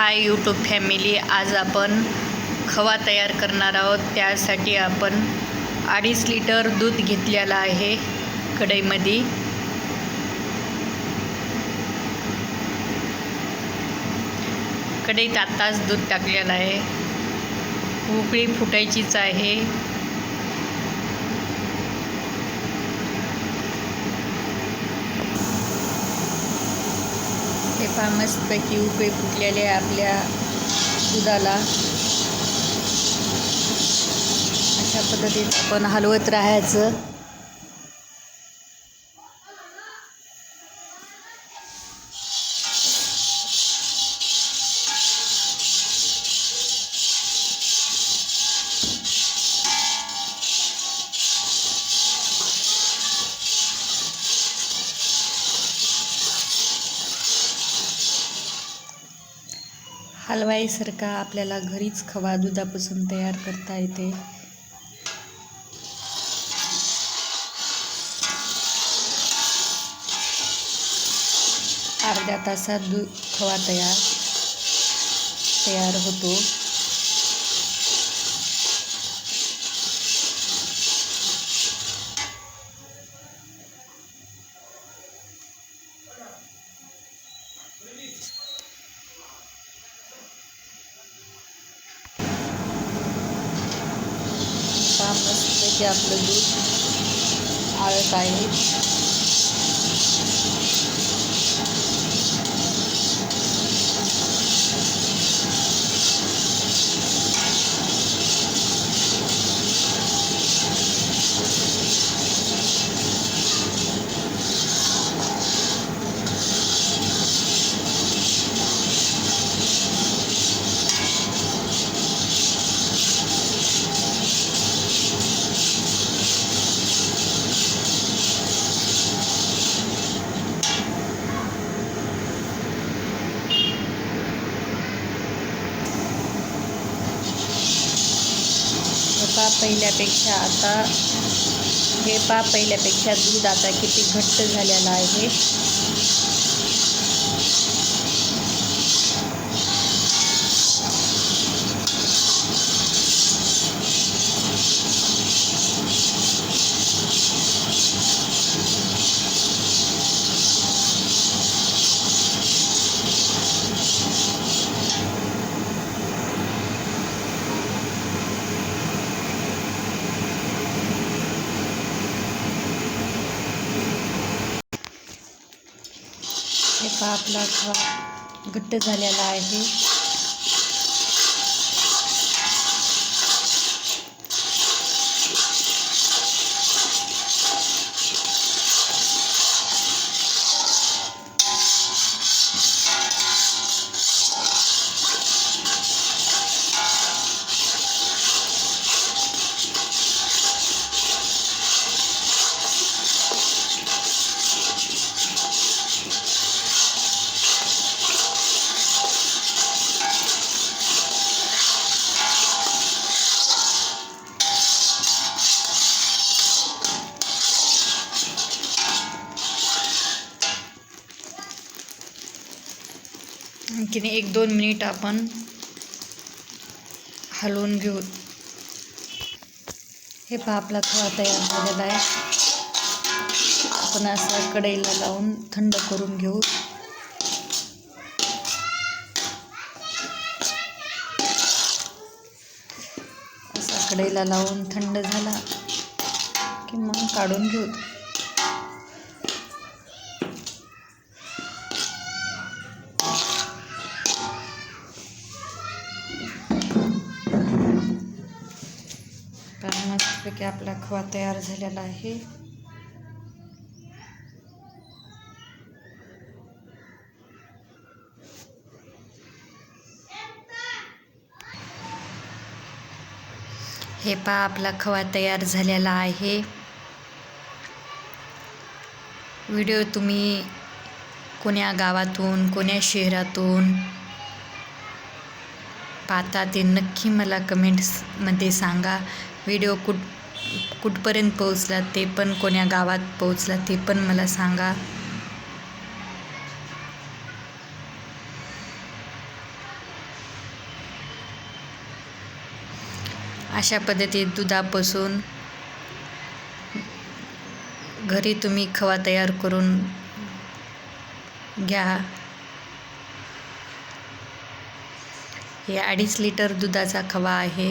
Hi YouTube family आज आपण खवा तयार करणार आहोत. त्यासाठी आपण अडीच लिटर दूध घेतलेलं आहे कढईमध्ये. कढईत आत्ताच दूध टाकलेलं आहे. उकळी फुटायचीच आहे. हे मस्तपैकी उकळी फुटलेले आपल्या दुधाला. अशा पद्धतीने आपण हलवत राहायचं. हलवाईसारखा आपल्याला घरीच खवा दुधापासून तयार करता येते. अर्ध्या तासात दूध खवा तयार तयार होतो पहा मस्तपैकी आपलं दूध आळत आहे पा पहिल्यापेक्षा आता हे पा पहिल्यापेक्षा दूध आता किती घट्ट झालेलं आहे. हे आपला खवा घट्ट झालेला आहे. आणखीन एक दोन मिनिट आपण हलवून घेऊ. हे पहा आपला खवा तयार झालेला आहे. आपण असं कढईला लावून थंड करून घेऊ. असा कढईला लावून थंड झाला की मग काढून घेऊ. मस्तपैकी आपला खवा तयार झालेला आहे. हे पहा आपला खवा तयार झालेला आहे. व्हिडिओ तुम्ही कोण्या गावातून कोण्या शहरातून पाहता ते नक्की मला कमेंट्समध्ये सांगा. व्हिडिओ कुठ कुठपर्यंत पोहोचलात ते पण कोण्या गावात पोहोचला ते पण मला सांगा. अशा पद्धतीत दुधापासून घरी तुम्ही खवा तयार करून घ्या. हे अडीच लिटर दुधाचा खवा आहे.